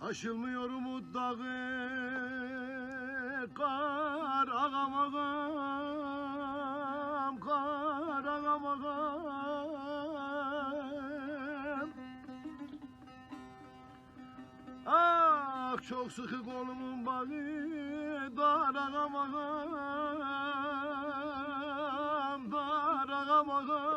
Aşılmıyor umut dağı Kar ağam ağam Kar ağam ağam Ah çok sıkı kolumun bağı Dar ağam ağam Dar ağam ağam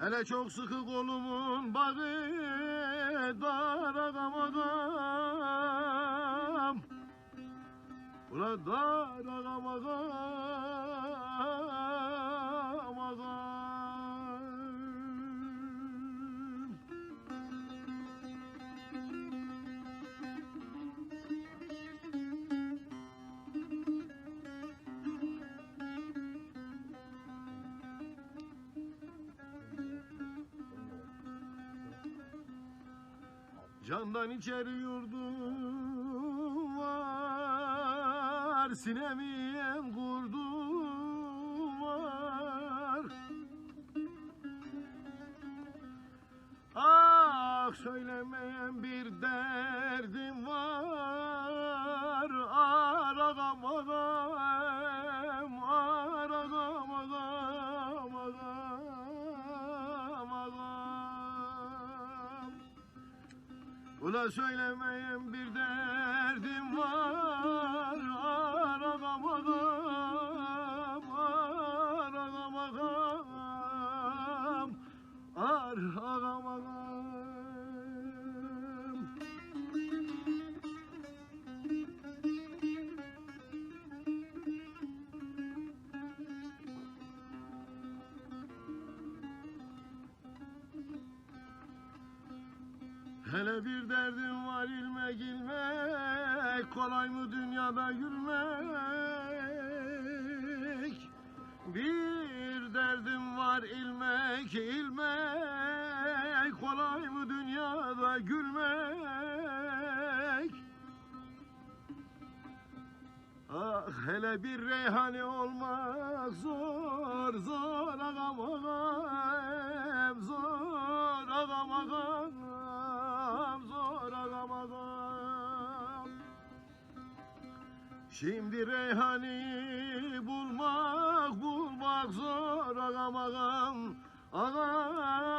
Hele çok sıkı kolumun bağı Dar ağam ağam Ula dar Candan içeri yurdum var Sinemiyem kurdum var. Ah söylemeyen bir derdim var Ula söylemeyen bir derdim Hele bir derdim var ilmek ilmek Kolay mı dünyada gülmek Bir derdim var ilmek ilmek Kolay mı dünyada gülmek? Ah hele bir reyhane olmak zor zor agam agam zor Şimdi reyhani bulmak bulmak zor agam agam agam